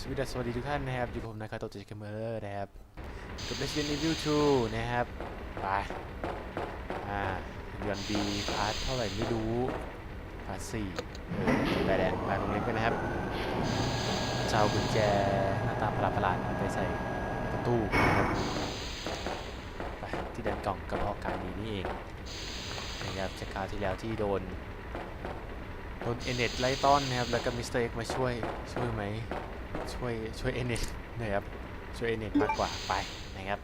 สวัสดีสวัสดีทุกท่านนะครับอยู่กับผมนะครับตัวจิกเมอร์นะครับกับ Resident Evil 2 นะครับไปอ่าเดือนบีพาร์ทเท่าไหร่ไม่รู้พาร์ทสี่เออจำได้แล้วมาตรงนี้กันนะครับจะเอากุญแจหน้าตาประหลาดๆไปใส่ประตูนะครับไปที่ดันกล่องกระเพาะการดีนี่เองนะครับจากคราวที่แล้วที่โดนโดนเอเน็ตไล่ต้อนนะครับแล้วก็มิสเตอร์เอ็กมาช่วยช่วยไหม ช่วยช่วยเอเน็ตนะครับช่วยเอเน็ตมากกว่าไปนะครับ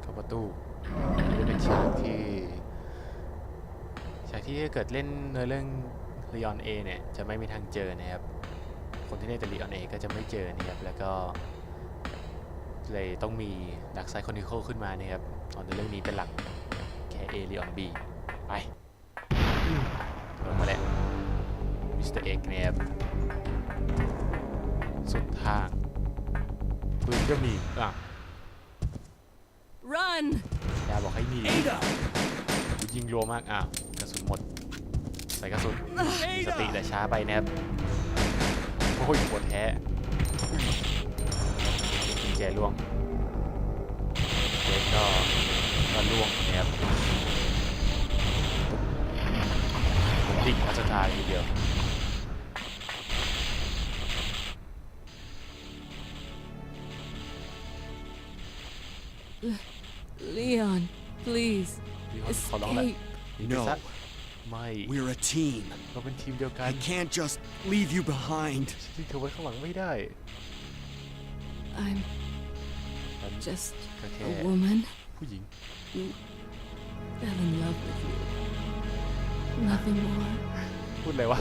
เข้าประตูนี่เป็นฉากที่ฉากที่ถ้าเกิดเล่นเนื้อเรื่อง l ีออนเอเนี่ยจะไม่มีทางเจอนะครับ คนที่เล่นแต่ l ีออนเอก็จะไม่เจอนะครับแล้วก็เลยต้องมีดักไซคอนิคลขึ้นมานะครับตอนในเรื่องนี้เป็นหลักแค่เอ l ีออนบีไป มิสเตอร์เอกเนี่ยครับสุดทางปืนก็มีอะ Run! ยาบอกให้มี Ada! ยิงรัวมากอะกระสุนหมด ใส่กระสุนมีสติแต่ช้าไปนะครับโอ้ยปวดแท้กุญแจล่วงเจก็ก็ล่วงนะครับดิ่งมาสถานทีเดียว Leon, please, มีคนขอร้องแหละ escape. หนีไปซะ No. ไม่ We're a team. เราเป็นทีมเดียวกัน I can't just leave you behind. ทิ้งเธอไว้ข้างหลังไม่ได้ I'm ฉัน just ก็แค่ a woman ผู้หญิง who fell in love with you. Nothing more. พูดอะไรวะ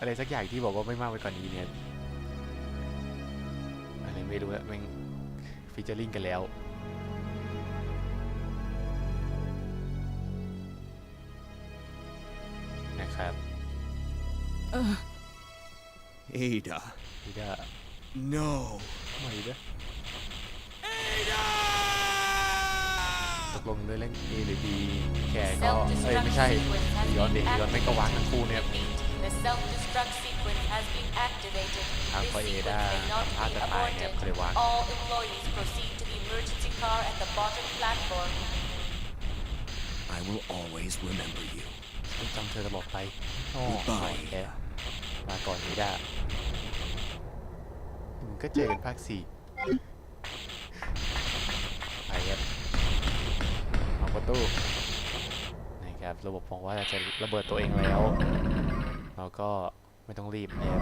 อะไรสักอย่างที่บอกว่าไม่มากไปกว่านนี้เนี่ย อะไรไม่รู้อะแม่งฟีเจอริงกันแล้ว ครับ Uh, Ada. พี่ด้า No. ไม่นะ Ada! ตกลงด้วยเรื่อง A หรือ B แกก็ เอ้ย ไม่ใช่ย้อนเด็กย้อนไม่ก็วางทั้งคู่เนี่ย The self-destruct sequence has been activated. ทาง This พอเอ sequence ด้า cannot พลาด be จะตายเนี่ย aborted. เขาเลยวาง All employees proceed to the emergency car at the bottom platform. I will always remember you. ฉันจำเธอตลอดไปอ๋อ Goodbye แกมาก่อนไม่ได้อืมก็เจอกันภาคสี่ไปครับเอาประตูนะครับระบบบอกว่าจะระเบิดตัวเองแล้วเราก็ไม่ต้องรีบนะครับ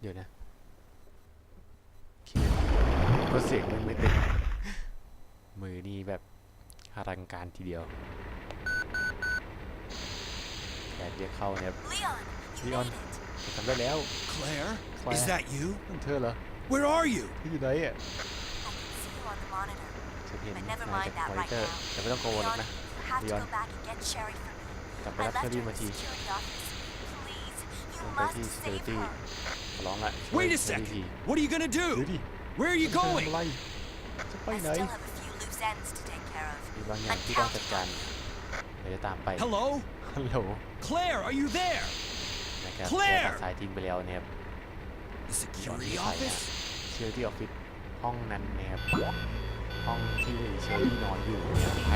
เดี๋ยวนะคิดก็เสียงมันไม่ติดมือนี่แบบอลังการทีเดียว แขนเรียกเข้านะครับ Leon, ลีออนทำได้แล้ว Claire? Claire. Is that you? นั่นเธอเหรอ Where are you? ที่อยู่ไหนอ่ะ I can see you on the monitor. ฉันเห็น But นาย never จาก mind that มอนิ right เตอร์ now. แต่ไม่ต้องกังวลหรอก Leon, นะ you have to Leon. go back and get Sherry for me. กลับไป I รับ left เชอ her รี่ in มา the ที security office. Please, you ลงไป must ที่ save security her. ขอร้องละช่วย Wait a เชอรี่ที second. What are you gonna เดี๋ยว do? ดิ Where are you จะทำ going? อะไรจะไป I ไหน still have a few loose ends to take care of. มีบางอย่างที่ต้องจัดการเดี๋ยวจะตามไป Hello? ฮัลโหล Claire, are you there? นะครับ Claire แกตัดสายทิ้งไปแล้วเนี่ย The ตอนที่ security ใส่ office? เชอรี่ออฟฟิศห้องนั้นนะครับห้องที่เชอรี่นอนอยู่เนี่ยไป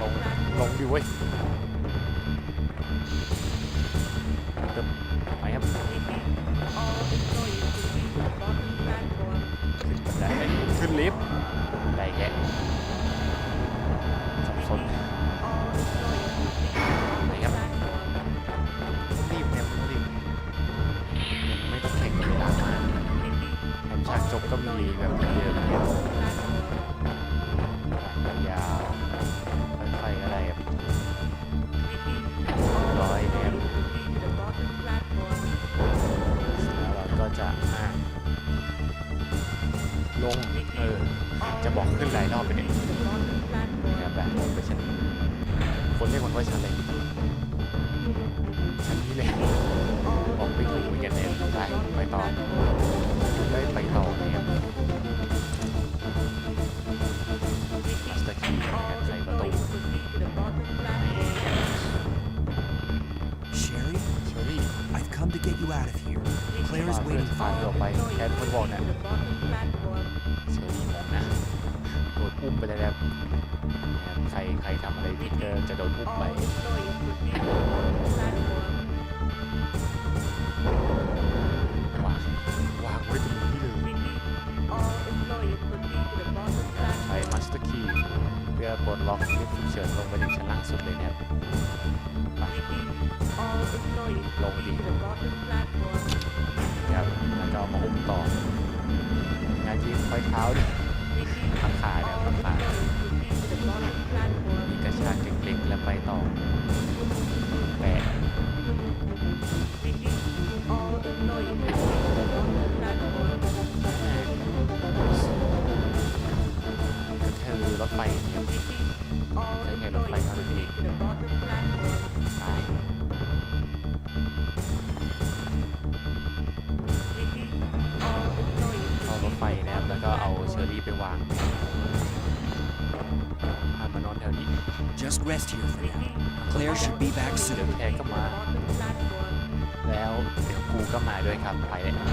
ลงลงดิเว้ยเดิมไปครับขึ้นบันไดไปขึ้นลิฟต์บันไดแกะสับสนไหน แบบนี่ come to get you out of here. Claire is waiting for เธออกไปแทนฟุตบอลเนี่ยเชอรี่มองนะโดนอุ้มไปเลยนะครับนะครับใครใครทำอะไรผิดก็จะโดนอุ้มไปวางวางไว้ตรงนี้เลยใช้มาสเตอร์คีย์เพื่อปลดล็อกลิฟต์ฉุกเฉินลงไปถึงชั้นล่างสุดเลยนะครับไป ลงดีครับแล้วก็มาอุ้มต่องานที่ค่อยเท้าดิพักขาเนี่ยพักขา be back เดี๋ยว soon. แทนก็มา แล้วเดี๋ยวกูก็มาด้วยครับไปเลยนะค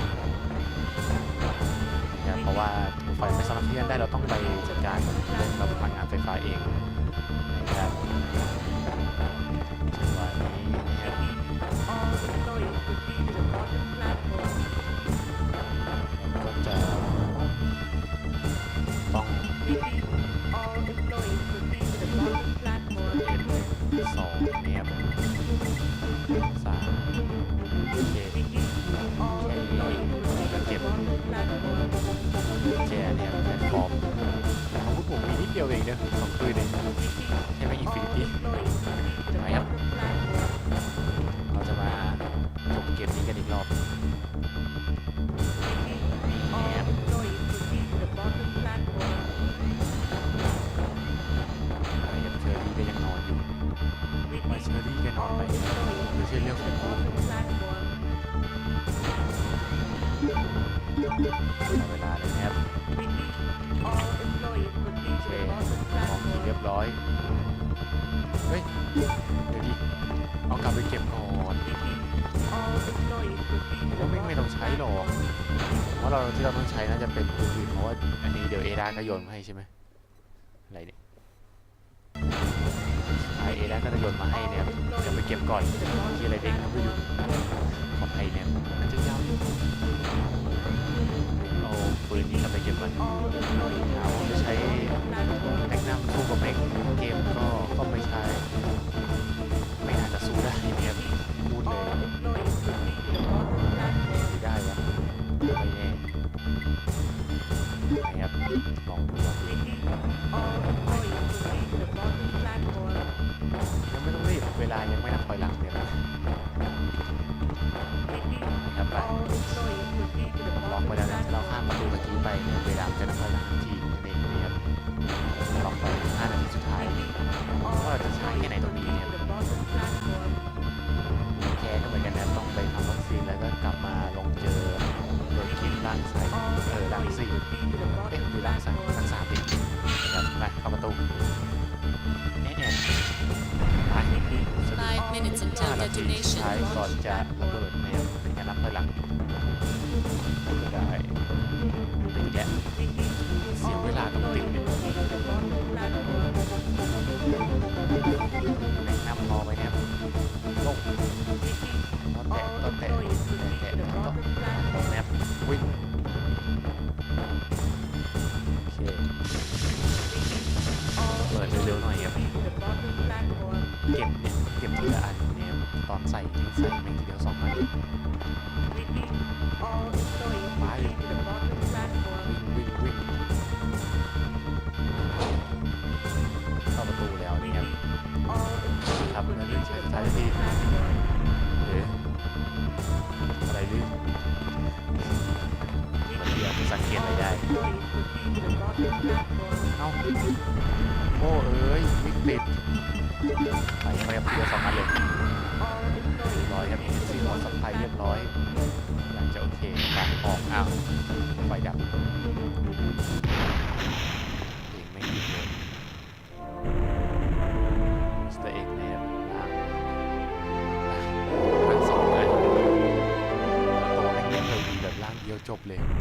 รับเพราะว่าไฟไม่สามารถที่จะได้เราต้องไปจัดการเรื่องระบบพลังงานไฟฟ้าเองนะครับ วกผมมีนิดเดียวเองนะสองปืนเองใช่ไหมอินฟินิตี้ไหมครับ เราจะมาจบเกมนี้กันอีกรอบนี่ครับอะไรครับเชอรี่ยังนอนอยู่มาเชอรี่แกนอนไปไม่ใช่เรื่องของกูเอาเวลาเลยครับ่องใช้หรอกเพราะเราที่เราต้องใช้น่าจะเป็นปืนเพราะว่าอันนี้เดี๋ยวเอดาก็โยนมาให้ใช่ไหมอะไรเนี่ยใช่เอดาก็จะโยนมาให้เนี่ยเดี๋ยวไปเก็บก่อนที่อะไรเด้งครับไปดูขอไทยเนี่ยมันจะยาวเอาปืนนี้กลับไปเก็บก่อนเอาจะใช้แม็กนัมสู้กับแม็กเกมก็ก็ไม่ใช่ไม่น่าจะสู้ได้เนี่ยพูดเลย นะครับสองดูล นี่ใช้สุ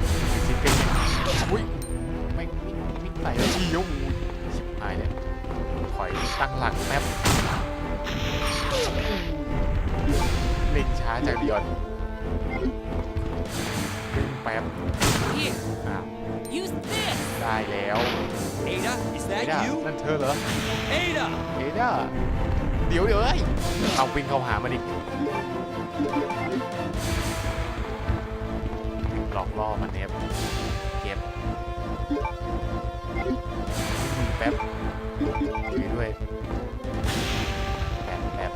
จบเลยซิเกิลอุ้ยไม่ไม่ไม่ไหลแล้วทีโอ้ยชิบหายเลยถอยตั้งหลักแป๊บเล่นช้าจากเดียนดึงแป๊บ Here, อะ use this. ได้แล้ว Ada, is เอ that ด้า you? นั่นเธอเหรอ Ada! เอด้าเดี๋ยวเดี๋ยวเอ้ยเอาวิ่งเข้าหามันอีก ลอกล่อมันเนี่ยเก็บอืมแป๊บถือด้วยแป๊บแป๊บ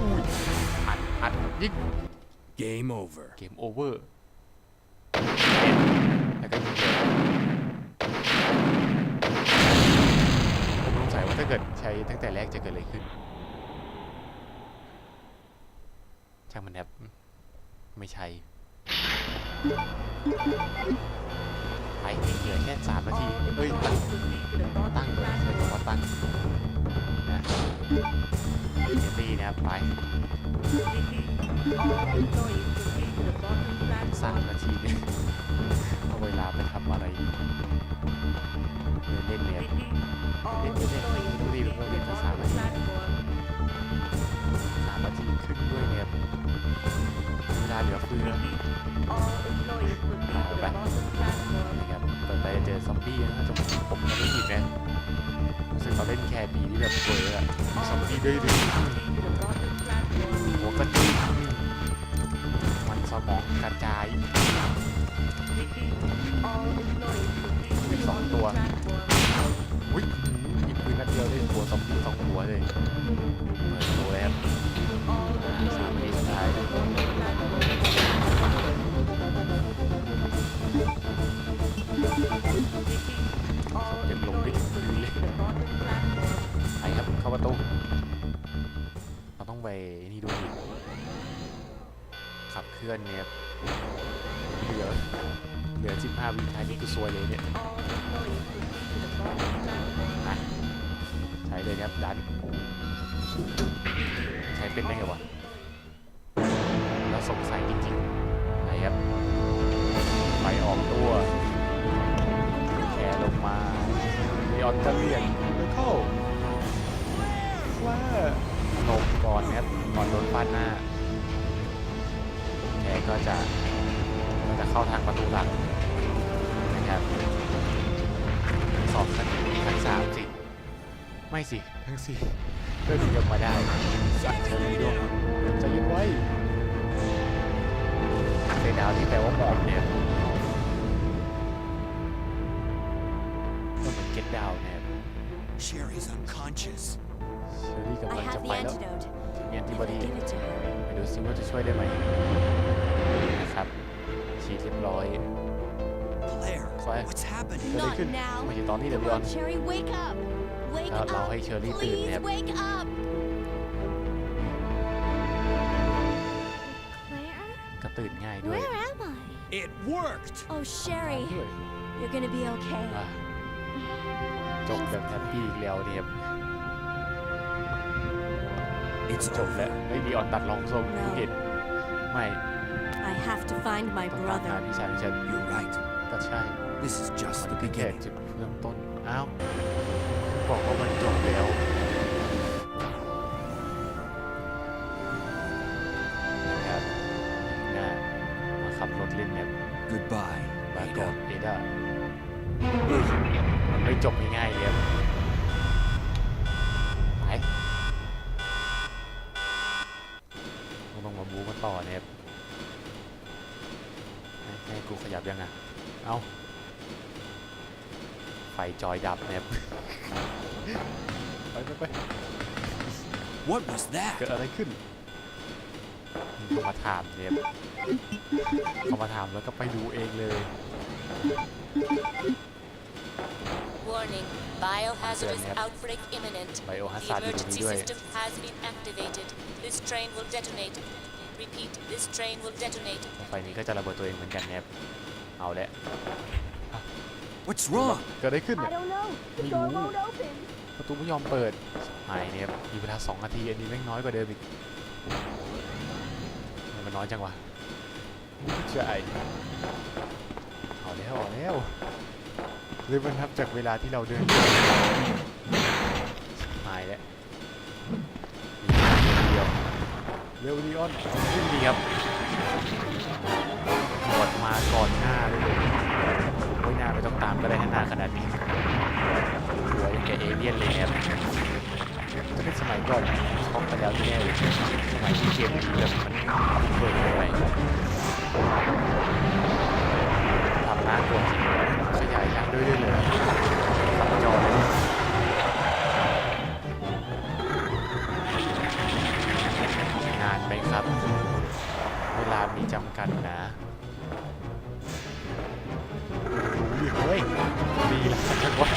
อุ้ยอัดอัดยิง Game over. เกมโอเวอร์แล้วก็ยิงเลยผมสงสัยว่าถ้าเกิดใช้ตั้งแต่แรกจะเกิดอะไรขึ้นช่างมันแอบไม่ใช่ ไปเหลือแค่สามนาที เฮ้ย ตั้ง ตั้งเลยใช้คำว่าตั้งนะเดี๋ยวตีนะครับ ไปสามนาทีเนี่ย อนกระเลียนแล้วเข้าว่าหลบก่อนนะครับก่อนโดนฟาดหน้าแกก็จะก็จะเข้าทางประตูหลักนะครับสอบทั้งทั้งสามสิไม่สิ ทั้งสี่เริ่มยกมาได้สักเชิญยจะยึดไว้เซดาวที่แปลว่าหมอบเนี่ย Sherry's unconscious. เชอรี่กำ I ลังจะ have ไป the แล้ว antidote. มีแอนติ If บอ I ดี give it to her, ไปดูซิว่าจะช่วยได้ไหมนะครับ ฉีดเรียบร้อย Claire, Claire. what's happening? เกิดอะไรขึ้น Not now. ไม่ใช่ตอนนี้เดี๋ยว Come ย้อน on, Cherry, wake up. Wake เราเรา up. ให้เชอรี่ตื่น Please เนี่ย wake up. Claire, ก็ตื่นง่ายด้วย where am I? It worked! Oh, Sherry, ด้วย you're gonna be okay. อ่ะ จบแบบแฮปปี้อีกแล้วเนี่ย It's จบแล้ว over. ไม่มีออนตัดรองทรงเห็นไม่ I have to find my ต้องตามหา brother. พี่ชายพี่ชาย You're right. ก็ใช่ This is just มัน the คือแค่ beginning. จุดเริ่มต้น อ้าวบอกว่ามันจบแล้ว นะครับน่ามาขับรถเล่นเนี่ย Goodbye, บาก่อน Ada. เอด้า มันไม่จบง่ายๆเลยครับไปเราต้องมาบู๊กันต่อเนี่ยครับให้ให้กูขยับยังอะ เอาไฟจอยดับเนี่ยไปไปไป What was เกิด that? อะไรขึ้นเขามาถามเนี่ยเขามาถามแล้วก็ไปดูเองเลย Warning. Biohazardous Yep. outbreak imminent. The Biohazard อยู่ตรงนี้ emergency ด้วย system has been activated. This train will detonate. Repeat, this train will detonate. ไฟนี้ก็จะระเบิดตัวเองเหมือนกันเนี่ยเอาละ What's wrong? เกิดอะไรขึ้น I เนี่ย don't know. The Ui, door ui. won't open. ประตูไม่ยอมเปิดหายเนี่ยมีเวลา2นาทีอันนี้แม่งน้อยกว่าเดิมอีกทำไมมันน้อยจังวะใช่เอาแล้วเอาแล้ว หรือมันนับจากเวลาที่เราเดินหายแล้วเดียวเร็วดีออนขึ้นดีครับหมดมาก่อนหน้าเลยโอ้ยหน้าไม่ต้องตามก็ได้ถ้าหน้าขนาดนี้หัวยังแกเอเลี่ยนเลยครับถ้าเป็นสมัยก่อนช็อกไปแล้วแน่เลยสมัยที่เกมแบบมันเปิดใหม่ๆทำหน้ากลัวจริง ยายหนังด้วยด้วยเลยตัดจอเลยนานไหมครับ เวลามีจำกัดนะดิเฮ้ยดีแล้วจังวะ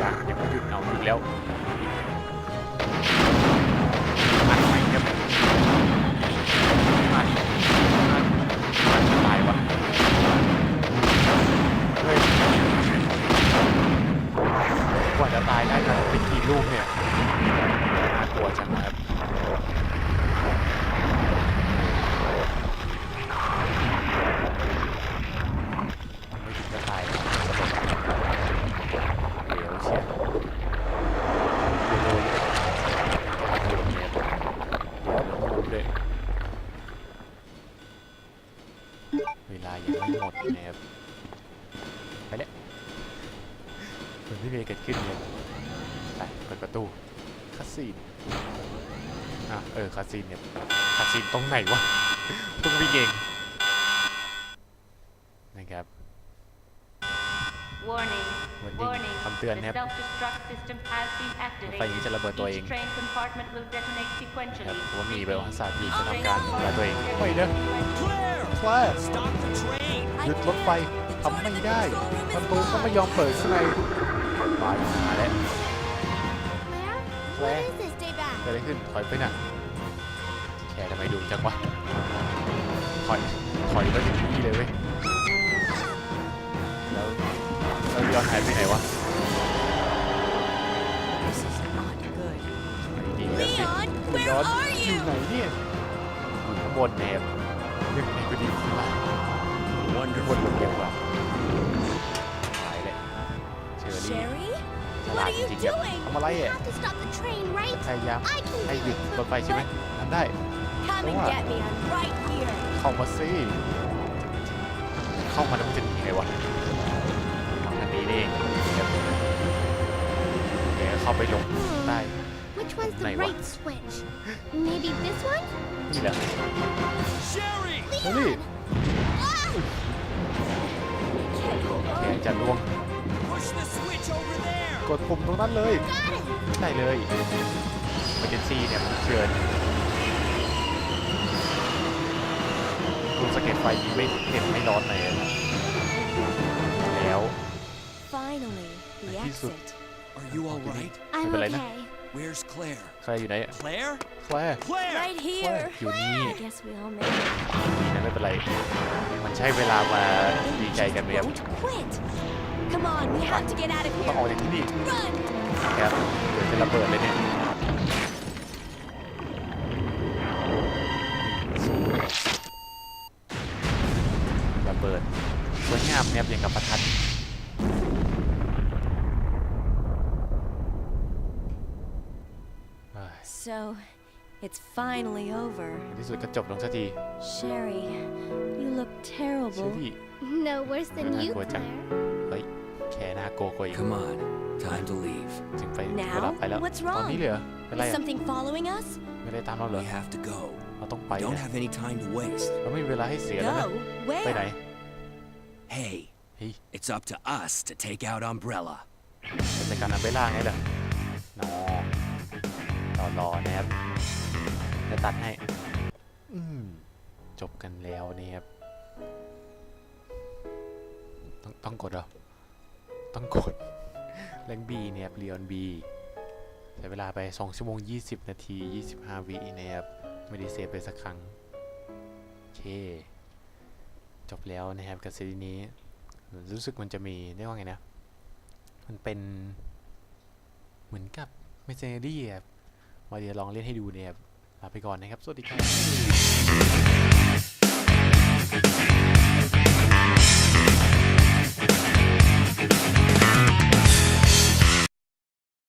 ยังยังไม่หยุดเอาอีกแล้ว คาสซีนเนี่ยคาสซีนตรงไหนวะต้องวิ่งเองนะครับ Warning. Warning. Warning. คำเตือน The นะครับ self-destruct system has been ไฟนี้ activated. จะระเบิดตัวเอง Each train compartment will detonate ครับ sequentially. เพราะว่ามีไบโอฮัสซาร์ดีจะทำการทำลายตัวเองไม่เด้อ Claire! แคลร์ Stop the train! หยุดรถไฟทำไม่ได้ประตูก็ไม่ยอมเปิดข้างในตายหาแล้ว Claire? Claire? What is this, Daybak? เกิดอะไรขึ้นถอยไปน่ะแค่ทำ ไมดุจังวะถอยถอยก็ถึงที่เลยเว้ยแล้วแล้วย้อนหายไปไหนวะ This is not good. ไม่ดีแล้วสิ Leon, where ย้อน are อยู่ you? ไหนเนี่ยอยู่ข้างบนแนบยังไงก็ดีขึ้นมาบน Wonderful. บนเดียวกว่าหายเลยเชอรี่ Sherry? ฉ What ลาด are จ you ริงๆครับ doing? ทำอะไร You อะ have to stop the train, right? พยายาม I can ให้ do หยุด it. รถไฟใช่ไหมทำได้ Come and What? get me. I'm right here. เข้ามาสิเข้ามาแล้วมันจะหนีไงวะอันนี้นี่เองเดี๋ยวเดี๋ยวเข้าไปลงได้ Which one's the Này quá. right switch? Maybe this one? นี่แหละ Sherry! เฮ้ยนี่ Ah! Can't hold แข on. นจะล่วง Push the switch over there! กดปุ่มตรงนั้นเลย Got it. ได้เลยเมอร์เจนซี่เนี่ยมันเชิญ ดูสเก็ตไฟยิงไม่เห็นไม่ร้อนเลยนะแล้ว Finally, the Này, ที่สุด exit. Are you all right? I'm Bên lấy nè. okay. Where's Claire? ใครอยู่ไหนอะ Claire? แคลร์ Claire! Right แคล here. ร์อยู่นี่ I guess we all made it. นี่นะไม่เป็นไร มันใช้เวลามาดีใจกันไหมครับ Won't quit. Come on, we have to get out of ต้องออก here. จากที่นี่ Run. ครับเดี๋ยวจะระเบิดเลยเนี่ย So, it's finally over. ในที่สุดก็จบลงสักที Sherry, you look เชอ terrible. รี่ No worse than Này, you, của chắc- Claire. เฮ้ยแค่หน้าโกโกอีก Come on. Time to leave. ถึงไป Now? เวลาไปแล้ว What's ตอนนี้ wrong? เลยเหรอเป็นไร Is อะ something following us? ไม่ได้ตามเราเหรอ We have to go. เราต้องไป We don't นะ have any time to waste. เราไม่มีเวลาให้เสียแล้วนะ Go? ไปไหน Where? Hey, เฮ้ย it's up to us to take out Umbrella. เป็นจัดการอันเบล่าไงล่ะนอ รอรอนะครับจะตัดให้อืมจบกันแล้วนะครับต้องต้องกดเหรอ ต้องกดแรงบีเนี่ยครับเรียนบีใช้เวลาไป 2 ชั่วโมง 20 นาที 25 วินะครับ ไม่ได้เซฟไปสักครั้ง โอเค จบแล้วนะครับกับซีรีส์นี้ รู้สึกมันจะมีเรียกว่าไงนะ มันเป็นเหมือนกับเมสเซอรี่ครับ มาเดี๋ยวลองเล่นให้ดูเนี่ยครับลาไปก่อนนะครับ สวัสดีครับ